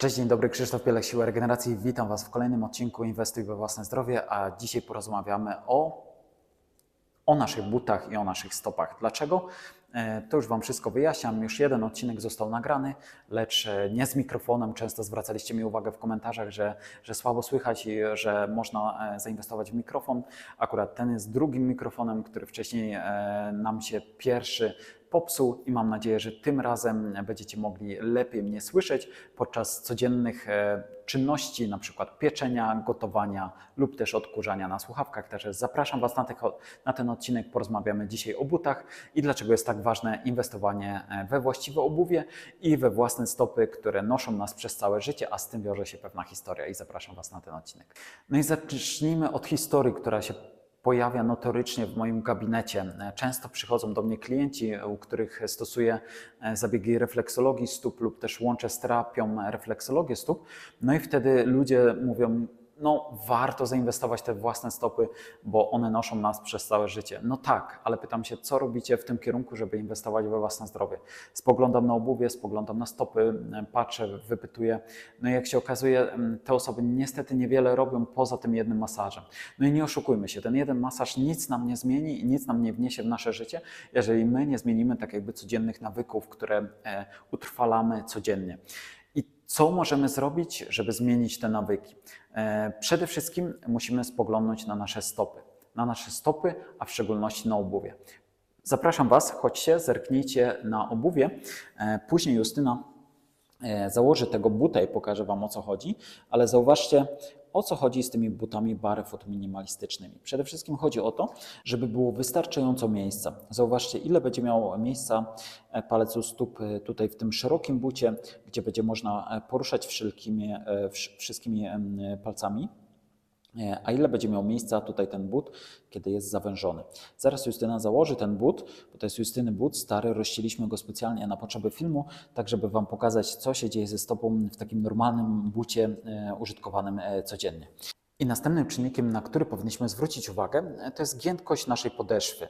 Cześć, dzień dobry, Krzysztof Pielek, Siła Regeneracji. Witam Was w kolejnym odcinku Inwestuj we własne zdrowie, a dzisiaj porozmawiamy o, o naszych butach i o naszych stopach. Dlaczego? E, To już Wam wszystko wyjaśniam. Już jeden odcinek został nagrany, lecz e, nie z mikrofonem. Często zwracaliście mi uwagę w komentarzach, że, że słabo słychać i że można e, zainwestować w mikrofon. Akurat ten jest drugim mikrofonem, który wcześniej nam się pierwszy popsuł i mam nadzieję, że tym razem będziecie mogli lepiej mnie słyszeć podczas codziennych e, czynności, na przykład pieczenia, gotowania lub też odkurzania na słuchawkach. Także zapraszam Was na, na ten odcinek. Porozmawiamy dzisiaj o butach i dlaczego jest tak ważne inwestowanie e, we właściwe obuwie i we własne stopy, które noszą nas przez całe życie, a z tym wiąże się pewna historia i zapraszam Was na ten odcinek. No i zacznijmy od historii, która się pojawia notorycznie w moim gabinecie. Często przychodzą do mnie klienci, u których stosuję e, zabiegi refleksologii stóp lub też łączę z terapią refleksologię stóp. No i wtedy ludzie mówią, no warto zainwestować te własne stopy, bo one noszą nas przez całe życie. No tak, ale pytam się, co robicie w tym kierunku, żeby inwestować we własne zdrowie? Spoglądam na obuwie, spoglądam na stopy, patrzę, wypytuję. No i jak się okazuje, te osoby niestety niewiele robią poza tym jednym masażem. No i nie oszukujmy się, ten jeden masaż nic nam nie zmieni i nic nam nie wniesie w nasze życie, jeżeli my nie zmienimy tak jakby codziennych nawyków, które e, utrwalamy codziennie. Co możemy zrobić, żeby zmienić te nawyki? E, Przede wszystkim musimy spoglądnąć na nasze stopy. Na nasze stopy, a w szczególności na obuwie. Zapraszam Was, chodźcie, zerknijcie na obuwie. E, Później Justyna e, założy tego buta i pokaże Wam o co chodzi, ale zauważcie, o co chodzi z tymi butami barefoot minimalistycznymi. Przede wszystkim chodzi o to, żeby było wystarczająco miejsca. Zauważcie, ile będzie miało miejsca e, palec u stóp e, tutaj w tym szerokim bucie, gdzie będzie można e, poruszać wszystkimi palcami. E, A ile będzie miał miejsca tutaj ten but, kiedy jest zawężony? Zaraz Justyna założy ten but, bo to jest Justyny but stary, rozścieliśmy go specjalnie na potrzeby filmu, tak żeby Wam pokazać, co się dzieje ze stopą w takim normalnym bucie e, użytkowanym e, codziennie. I następnym czynnikiem, na który powinniśmy zwrócić uwagę, to jest giętkość naszej podeszwy.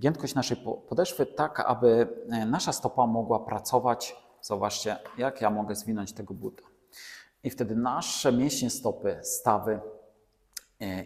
Giętkość naszej po- podeszwy tak, aby nasza stopa mogła pracować. Zobaczcie, jak ja mogę zwinąć tego buta. I wtedy nasze mięśnie stopy, stawy,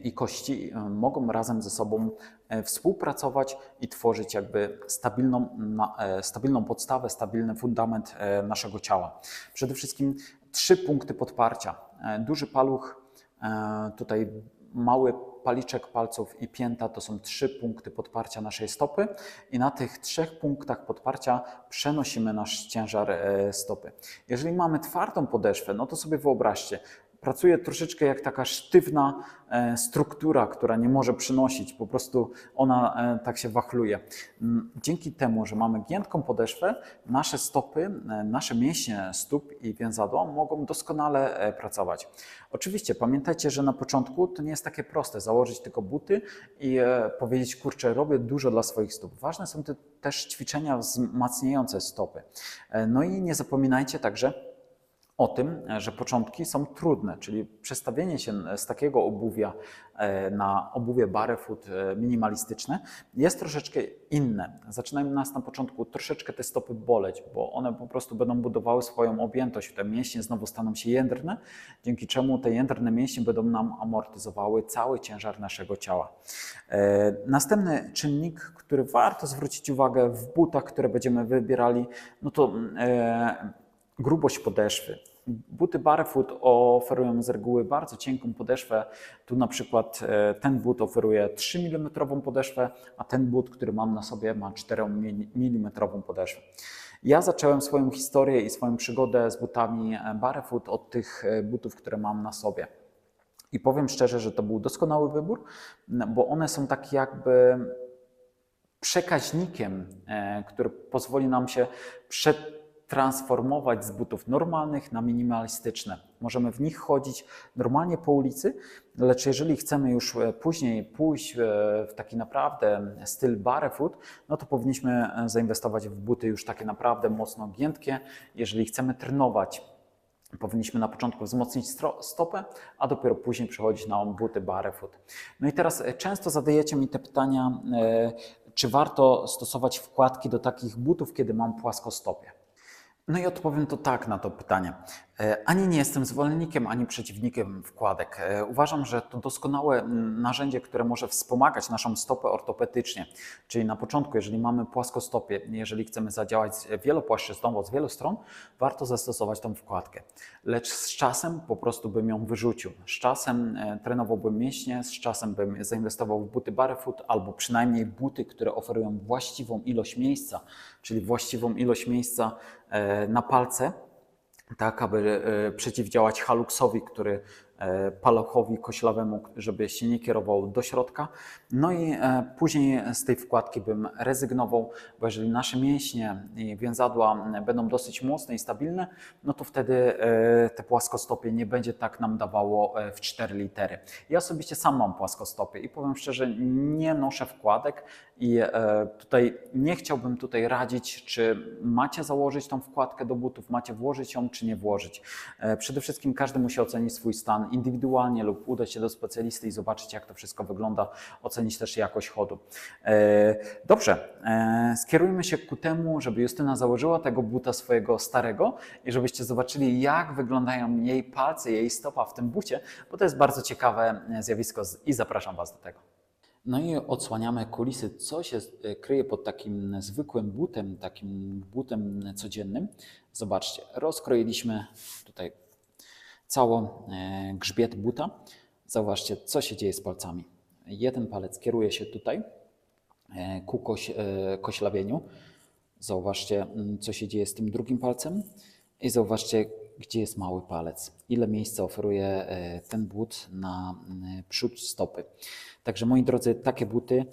i kości e, mogą razem ze sobą e, współpracować i tworzyć jakby stabilną, e, stabilną podstawę, stabilny fundament e, naszego ciała. Przede wszystkim trzy punkty podparcia. E, Duży paluch, e, tutaj mały paliczek palców i pięta to są trzy punkty podparcia naszej stopy i na tych trzech punktach podparcia przenosimy nasz ciężar e, stopy. Jeżeli mamy twardą podeszwę, no to sobie wyobraźcie, pracuje troszeczkę jak taka sztywna e, struktura, która nie może przynosić, po prostu ona e, tak się wachluje. Mm, Dzięki temu, że mamy giętką podeszwę, nasze stopy, e, nasze mięśnie stóp i więzadła mogą doskonale pracować. Oczywiście pamiętajcie, że na początku to nie jest takie proste założyć tylko buty i powiedzieć, kurczę, robię dużo dla swoich stóp. Ważne są te, też ćwiczenia wzmacniające stopy. No i nie zapominajcie także, o tym, że początki są trudne, czyli przestawienie się z takiego obuwia e, na obuwie barefoot e, minimalistyczne jest troszeczkę inne. Zaczynają nas na początku troszeczkę te stopy boleć, bo one po prostu będą budowały swoją objętość, te mięśnie znowu staną się jędrne, dzięki czemu te jędrne mięśnie będą nam amortyzowały cały ciężar naszego ciała. E, Następny czynnik, który warto zwrócić uwagę w butach, które będziemy wybierali, no to grubość podeszwy. Buty barefoot oferują z reguły bardzo cienką podeszwę. Tu na przykład e, ten but oferuje 3 mm podeszwę, a ten but, który mam na sobie, ma 4 mm podeszwę. Ja zacząłem swoją historię i swoją przygodę z butami e, barefoot od tych e, butów, które mam na sobie. I powiem szczerze, że to był doskonały wybór, bo one są tak jakby przekaźnikiem, który pozwoli nam się przetransformować z butów normalnych na minimalistyczne. Możemy w nich chodzić normalnie po ulicy, lecz jeżeli chcemy już e, później pójść e, w taki naprawdę styl barefoot, no to powinniśmy e, zainwestować w buty już takie naprawdę mocno giętkie. Jeżeli chcemy trenować, powinniśmy na początku wzmocnić stopę, a dopiero później przechodzić na buty barefoot. No i teraz często zadajecie mi te pytania, czy warto stosować wkładki do takich butów, kiedy mam płaskostopie? No i odpowiem to tak na to pytanie. E, Ani nie jestem zwolennikiem, ani przeciwnikiem wkładek. E, Uważam, że to doskonałe narzędzie, które może wspomagać naszą stopę ortopetycznie. Czyli na początku, jeżeli mamy płaskostopie, jeżeli chcemy zadziałać wielopłaszczyznowo z wielu stron, warto zastosować tą wkładkę. Lecz z czasem po prostu bym ją wyrzucił. Z czasem e, trenowałbym mięśnie, z czasem bym zainwestował w buty barefoot albo przynajmniej buty, które oferują właściwą ilość miejsca, czyli właściwą ilość miejsca na palce tak aby e, przeciwdziałać haluksowi, który palochowi koślawemu, żeby się nie kierował do środka. No i e, później z tej wkładki bym rezygnował, bo jeżeli nasze mięśnie i więzadła będą dosyć mocne i stabilne, no to wtedy e, te płaskostopie nie będzie tak nam dawało e, w 4 litery. Ja osobiście sam mam płaskostopie i powiem szczerze, nie noszę wkładek i e, tutaj nie chciałbym tutaj radzić, czy macie założyć tą wkładkę do butów, macie włożyć ją, czy nie włożyć. E, Przede wszystkim każdy musi ocenić swój stan indywidualnie lub udać się do specjalisty i zobaczyć, jak to wszystko wygląda, ocenić też jakość chodu. E, Dobrze, e, skierujmy się ku temu, żeby Justyna założyła tego buta swojego starego i żebyście zobaczyli, jak wyglądają jej palce, jej stopa w tym bucie, bo to jest bardzo ciekawe e, zjawisko i zapraszam Was do tego. No i odsłaniamy kulisy, co się kryje pod takim zwykłym butem, takim butem codziennym. Zobaczcie, rozkroiliśmy tutaj cały e, grzbiet buta. Zauważcie, co się dzieje z palcami. Jeden palec kieruje się tutaj e, ku koś, e, koślawieniu. Zauważcie, mm, co się dzieje z tym drugim palcem i zauważcie, gdzie jest mały palec. Ile miejsca oferuje ten but na mm, przód stopy. Także moi drodzy, takie buty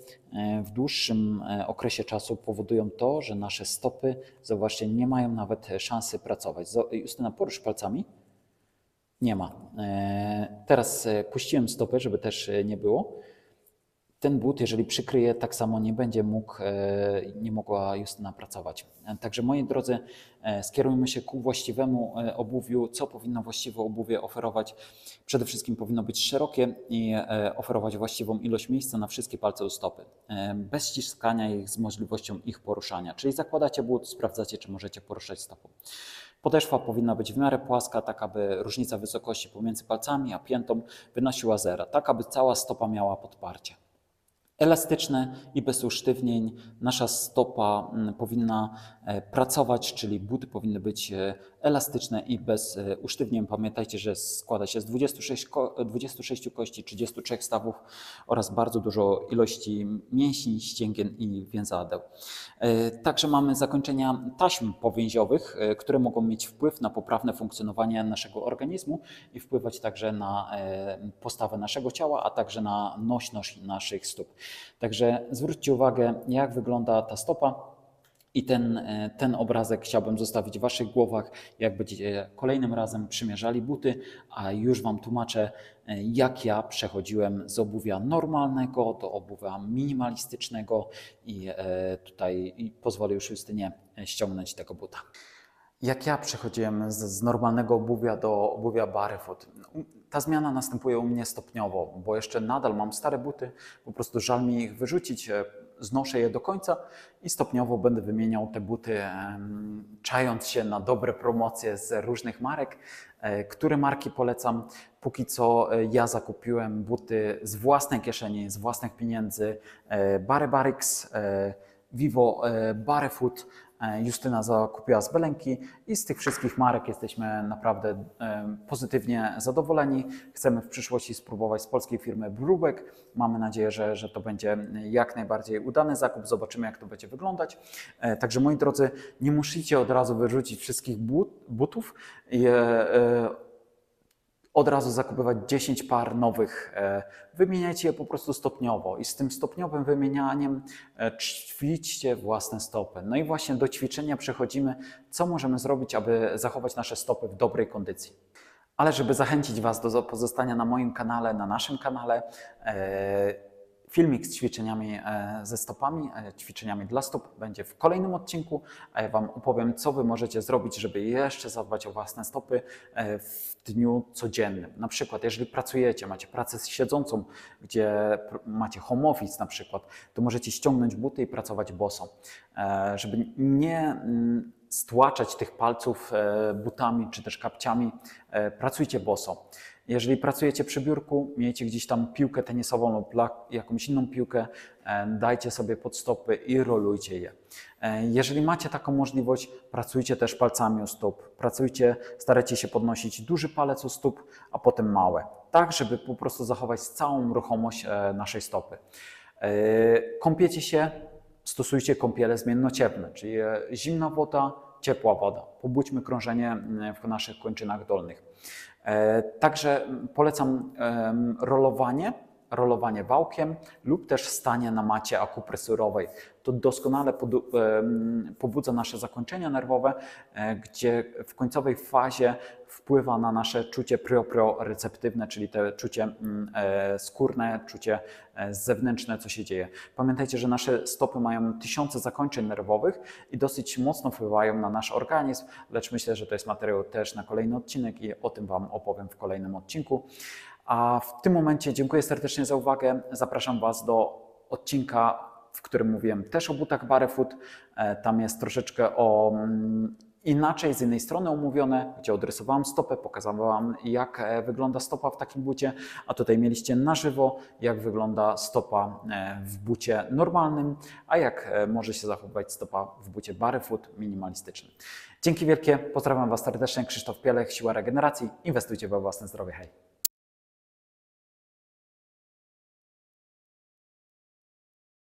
w dłuższym okresie czasu powodują to, że nasze stopy, zauważcie, nie mają nawet szansy pracować. Justyna, porusz palcami. Nie ma. E, Teraz e, puściłem stopę, żeby też e, nie było. Ten but, jeżeli przykryje, tak samo nie będzie mógł, nie mogła Justyna pracować. Także moi drodzy, skierujmy się ku właściwemu obuwiu. Co powinno właściwe obuwie oferować? Przede wszystkim powinno być szerokie i oferować właściwą ilość miejsca na wszystkie palce u stopy. Bez ściskania ich z możliwością ich poruszania. Czyli zakładacie but, sprawdzacie, czy możecie poruszać stopą. Podeszwa powinna być w miarę płaska, tak aby różnica wysokości pomiędzy palcami a piętą wynosiła zera, tak aby cała stopa miała podparcie. Elastyczne i bez usztywnień. Nasza stopa mm, powinna e, pracować, czyli buty powinny być e, elastyczne i bez e, usztywnień. Pamiętajcie, że składa się z 26, ko- 26 kości, 33 stawów oraz bardzo dużo ilości mięśni, ścięgien i więzadeł. E, Także mamy zakończenia taśm powięziowych, e, które mogą mieć wpływ na poprawne funkcjonowanie naszego organizmu i wpływać także na e, postawę naszego ciała, a także na nośność naszych stóp. Także zwróćcie uwagę, jak wygląda ta stopa. I ten, e, ten obrazek chciałbym zostawić w Waszych głowach, jak będziecie kolejnym razem przymierzali buty, a już Wam tłumaczę, e, jak ja przechodziłem z obuwia normalnego do obuwia minimalistycznego i e, tutaj i pozwolę już Justynie ściągnąć tego buta. Jak ja przechodziłem z, z normalnego obuwia do obuwia barefoot, ta zmiana następuje u mnie stopniowo, bo jeszcze nadal mam stare buty, po prostu żal mi ich wyrzucić, znoszę je do końca i stopniowo będę wymieniał te buty, czając się na dobre promocje z różnych marek. E, Które marki polecam? Póki co e, ja zakupiłem buty z własnej kieszeni, z własnych pieniędzy, e, e, Vivo Barefoot, Justyna zakupiła z Belenki i z tych wszystkich marek jesteśmy naprawdę e, pozytywnie zadowoleni. Chcemy w przyszłości spróbować z polskiej firmy Brubek. Mamy nadzieję, że, że to będzie jak najbardziej udany zakup. Zobaczymy, jak to będzie wyglądać. E, Także moi drodzy, nie musicie od razu wyrzucić wszystkich but, butów e, e, od razu zakupywać 10 par nowych. E, Wymieniajcie je po prostu stopniowo i z tym stopniowym wymienianiem e, ćwiczcie własne stopy. No i właśnie do ćwiczenia przechodzimy, co możemy zrobić, aby zachować nasze stopy w dobrej kondycji. Ale żeby zachęcić Was do pozostania na moim kanale, na naszym kanale, e, filmik z ćwiczeniami e, ze stopami, e, ćwiczeniami dla stóp będzie w kolejnym odcinku, a ja Wam opowiem, co Wy możecie zrobić, żeby jeszcze zadbać o własne stopy e, w dniu codziennym. Na przykład, jeżeli pracujecie, macie pracę siedzącą, gdzie macie home office na przykład, to możecie ściągnąć buty i pracować boso, żeby nie mm, stłaczać tych palców butami czy też kapciami, pracujcie boso. Jeżeli pracujecie przy biurku, miejcie gdzieś tam piłkę tenisową lub jakąś inną piłkę, e, dajcie sobie pod stopy i rolujcie je. E, Jeżeli macie taką możliwość, pracujcie też palcami u stóp. Pracujcie, starajcie się podnosić duży palec u stóp, a potem małe, tak żeby po prostu zachować całą ruchomość e, naszej stopy. Kąpiecie się, stosujcie kąpiele zmiennocieplne, czyli zimna woda, ciepła woda. Pobudźmy krążenie w naszych kończynach dolnych. E, Także polecam rolowanie, rolowanie wałkiem lub też stanie na macie akupresurowej. To doskonale pobudza nasze zakończenia nerwowe, e, gdzie w końcowej fazie wpływa na nasze czucie proprioreceptywne, czyli te czucie mm, e, skórne, czucie e, zewnętrzne, co się dzieje. Pamiętajcie, że nasze stopy mają tysiące zakończeń nerwowych i dosyć mocno wpływają na nasz organizm, lecz myślę, że to jest materiał też na kolejny odcinek i o tym Wam opowiem w kolejnym odcinku. A w tym momencie dziękuję serdecznie za uwagę. Zapraszam Was do odcinka, w którym mówiłem też o butach barefoot. E, Tam jest troszeczkę o mm, inaczej, z innej strony omówione, gdzie odrysowałam stopę, pokazałam jak e, wygląda stopa w takim bucie, a tutaj mieliście na żywo, jak wygląda stopa e, w bucie normalnym, a jak może się zachowywać stopa w bucie barefoot minimalistycznym. Dzięki wielkie, pozdrawiam Was serdecznie, Krzysztof Pielech, Siła Regeneracji, inwestujcie we własne zdrowie, hej!